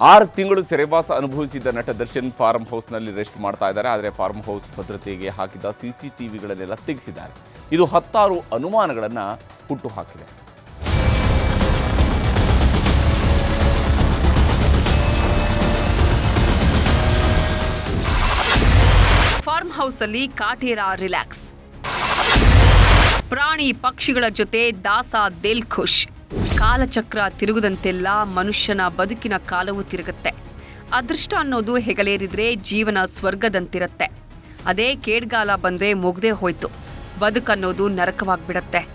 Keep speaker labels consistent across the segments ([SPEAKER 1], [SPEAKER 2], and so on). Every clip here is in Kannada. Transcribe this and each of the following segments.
[SPEAKER 1] ಆರು ತಿಂಗಳು ಸೆರೆವಾಸ ಅನುಭವಿಸಿದ ನಟ ದರ್ಶನ್ ಫಾರ್ಮ್ ಹೌಸ್ನಲ್ಲಿ ರೆಸ್ಟ್ ಮಾಡ್ತಾ ಇದ್ದಾರೆ. ಆದರೆ ಫಾರ್ಮ್ ಹೌಸ್ ಭದ್ರತೆಗೆ ಹಾಕಿದ ಸಿಸಿಟಿವಿಗಳನ್ನೆಲ್ಲ ತೆಗೆಸಿದ್ದಾರೆ. ಇದು ಹತ್ತಾರು ಅನುಮಾನಗಳನ್ನು ಹುಟ್ಟುಹಾಕಿದೆ.
[SPEAKER 2] ಫಾರ್ಮ್ ಹೌಸಲ್ಲಿ ಕಾಟೇರ ರಿಲ್ಯಾಕ್ಸ್. ಪ್ರಾಣಿ ಪಕ್ಷಿಗಳ ಜೊತೆ ದಾಸ ದಿಲ್ ಖುಷ್ ಕಾಲಚಕ್ರ ತಿರುಗದಂತೆಲ್ಲ ಮನುಷ್ಯನ ಬದುಕಿನ ಕಾಲವು ತಿರುಗುತ್ತೆ. ಅದೃಷ್ಟ ಅನ್ನೋದು ಹೆಗಲೇರಿದ್ರೆ ಜೀವನ ಸ್ವರ್ಗದಂತಿರತ್ತೆ. ಅದೇ ಕೇಡ್ಗಾಲ ಬಂದ್ರೆ ಮುಗ್ದೇ ಹೋಯ್ತು. ಬದುಕನ್ನೋದು ನರಕವಾಗ್ಬಿಡತ್ತೆ.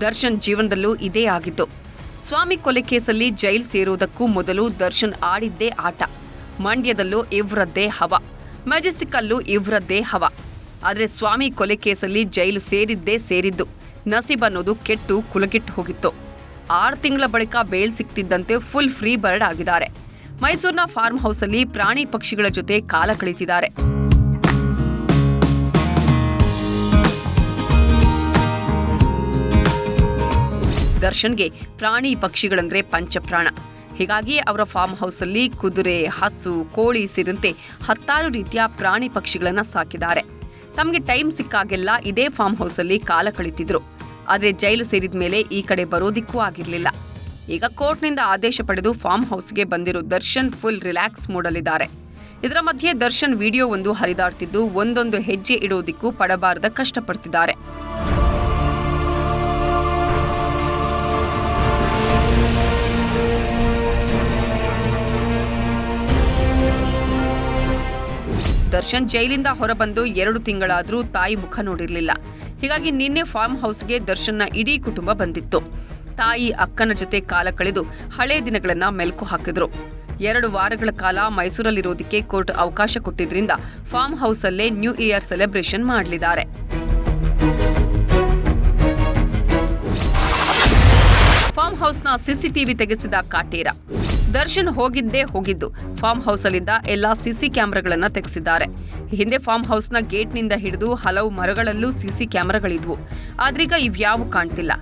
[SPEAKER 2] ದರ್ಶನ್ ಜೀವನದಲ್ಲೂ ಇದೇ ಆಗಿದ್ದು. ಸ್ವಾಮಿ ಕೊಲೆ ಕೇಸಲ್ಲಿ ಜೈಲ್ ಸೇರೋದಕ್ಕೂ ಮೊದಲು ದರ್ಶನ್ ಆಡಿದ್ದೇ ಆಟ. ಮಂಡ್ಯದಲ್ಲೂ ಇವ್ರದ್ದೇ ಹವ. ಮೆಜೆಸ್ಟಿಕ್ಕಲ್ಲೂ ಇವ್ರದ್ದೇ ಹವ. ಆದರೆ ಸ್ವಾಮಿ ಕೊಲೆ ಕೇಸಲ್ಲಿ ಜೈಲು ಸೇರಿದ್ದೇ ಸೇರಿದ್ದು. ನಸೀಬ್ ಅನ್ನೋದು ಕೆಟ್ಟು ಕುಲಗಿಟ್ಟು ಹೋಗಿತ್ತು. ಆರು ತಿಂಗಳ ಬಳಿಕ ಬೇಲ್ ಸಿಕ್ತಿದ್ದಂತೆ ಫುಲ್ ಫ್ರೀ ಬರ್ಡ್ ಆಗಿದ್ದಾರೆ. ಮೈಸೂರಿನ ಫಾರ್ಮ್ ಹೌಸಲ್ಲಿ ಪ್ರಾಣಿ ಪಕ್ಷಿಗಳ ಜೊತೆ ಕಾಲ ಕಳೀತಿದ್ದಾರೆ. ದರ್ಶನ್ಗೆ ಪ್ರಾಣಿ ಪಕ್ಷಿಗಳಂದ್ರೆ ಪಂಚಪ್ರಾಣ. ಹೀಗಾಗಿ ಅವರ ಫಾರ್ಮ್ ಹೌಸಲ್ಲಿ ಕುದುರೆ, ಹಸು, ಕೋಳಿ ಸೇರಿದಂತೆ ಹತ್ತಾರು ರೀತಿಯ ಪ್ರಾಣಿ ಪಕ್ಷಿಗಳನ್ನು ಸಾಕಿದ್ದಾರೆ. ತಮಗೆ ಟೈಮ್ ಸಿಕ್ಕಾಗೆಲ್ಲ ಇದೇ ಫಾರ್ಮ್ ಹೌಸಲ್ಲಿ ಕಾಲ ಕಳೀತಿದ್ರು. ಆದ್ರೆ ಜೈಲು ಸೇರಿದ ಮೇಲೆ ಈ ಕಡೆ ಬರೋದಿಕ್ಕೂ ಆಗಿರಲಿಲ್ಲ. ಈಗ ಕೋರ್ಟ್ನಿಂದ ಆದೇಶ ಪಡೆದು ಫಾರ್ಮ್ ಹೌಸ್ಗೆ ಬಂದಿರೋ ದರ್ಶನ್ ಫುಲ್ ರಿಲ್ಯಾಕ್ಸ್ ಮೂಡಲಿದ್ದಾರೆ ಇದರ ಮಧ್ಯೆ ದರ್ಶನ್ ವಿಡಿಯೋ ಒಂದು ಹರಿದಾಡ್ತಿದ್ದು ಒಂದೊಂದು ಹೆಜ್ಜೆ ಇಡೋದಿಕ್ಕೂ ಪಡಬಾರದ ಕಷ್ಟಪಡ್ತಿದ್ದಾರೆ. ದರ್ಶನ್ ಜೈಲಿಂದ ಹೊರಬಂದು ಎರಡು ತಿಂಗಳಾದರೂ ತಾಯಿ ಮುಖ ನೋಡಿರ್ಲಿಲ್ಲ. ಹೀಗಾಗಿ ನಿನ್ನೆ ಫಾರ್ಮ್ ಹೌಸ್ಗೆ ದರ್ಶನ್ನ ಇಡೀ ಕುಟುಂಬ ಬಂದಿತ್ತು. ತಾಯಿ ಅಕ್ಕನ ಜೊತೆ ಕಾಲ ಕಳೆದು ಹಳೆ ದಿನಗಳನ್ನ ಮೆಲುಕು ಹಾಕಿದ್ರು. ಎರಡು ವಾರಗಳ ಕಾಲ ಮೈಸೂರಲ್ಲಿರೋದಕ್ಕೆ ಕೋರ್ಟ್ ಅವಕಾಶ ಕೊಟ್ಟಿದ್ರಿಂದ ಫಾರ್ಮ್ ಹೌಸಲ್ಲೇ ನ್ಯೂ ಇಯರ್ ಸೆಲೆಬ್ರೇಷನ್ ಮಾಡಲಿದ್ದಾರೆ. ಹೌಸ್ನ ಸಿಸಿಟಿವಿ ತೆಗೆಸಿದ ಕಾಟೀರ. ದರ್ಶನ್ ಹೋಗಿದ್ದೇ ಹೋಗಿದ್ದು. ಫಾರ್ಮ್ ಹೌಸಲ್ಲಿದ್ದ ಎಲ್ಲಾ ಸಿಸಿ ಕ್ಯಾಮೆರಾಗಳನ್ನ ತೆಗೆಸಿದ್ದಾರೆ. ಹಿಂದೆ ಫಾರ್ಮ್ ಹೌಸ್ನ ಗೇಟ್ನಿಂದ ಹಿಡಿದು ಹಲವು ಮರಗಳಲ್ಲೂ ಸಿಸಿ ಕ್ಯಾಮೆರಾಗಳಿದ್ವು. ಆದ್ರೀಗ ಇವ್ಯಾವು ಕಾಣ್ತಿಲ್ಲ.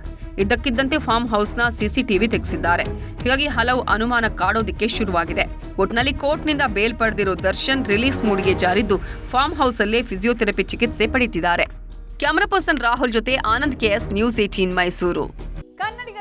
[SPEAKER 2] ಇದ್ದಕ್ಕಿದ್ದಂತೆ ಫಾರ್ಮ್ ಹೌಸ್ನ ಸಿಸಿಟಿವಿ ತೆಗೆಸಿದ್ದಾರೆ. ಹೀಗಾಗಿ ಹಲವು ಅನುಮಾನ ಕಾಡೋದಿಕ್ಕೆ ಶುರುವಾಗಿದೆ. ಒಟ್ನಲ್ಲಿ ಕೋರ್ಟ್ನಿಂದ ಬೇಲ್ ಪಡೆದಿರೋ ದರ್ಶನ್ ರಿಲೀಫ್ ಮೂಡಿಗೆ ಜಾರಿದ್ದು ಫಾರ್ಮ್ ಹೌಸಲ್ಲೇ ಫಿಸಿಯೋಥೆರಪಿ ಚಿಕಿತ್ಸೆ ಪಡೆಯುತ್ತಿದ್ದಾರೆ ಕ್ಯಾಮರಾ ಪರ್ಸನ್ ರಾಹುಲ್ ಜೊತೆ Anand KS news eighteen Mysuru.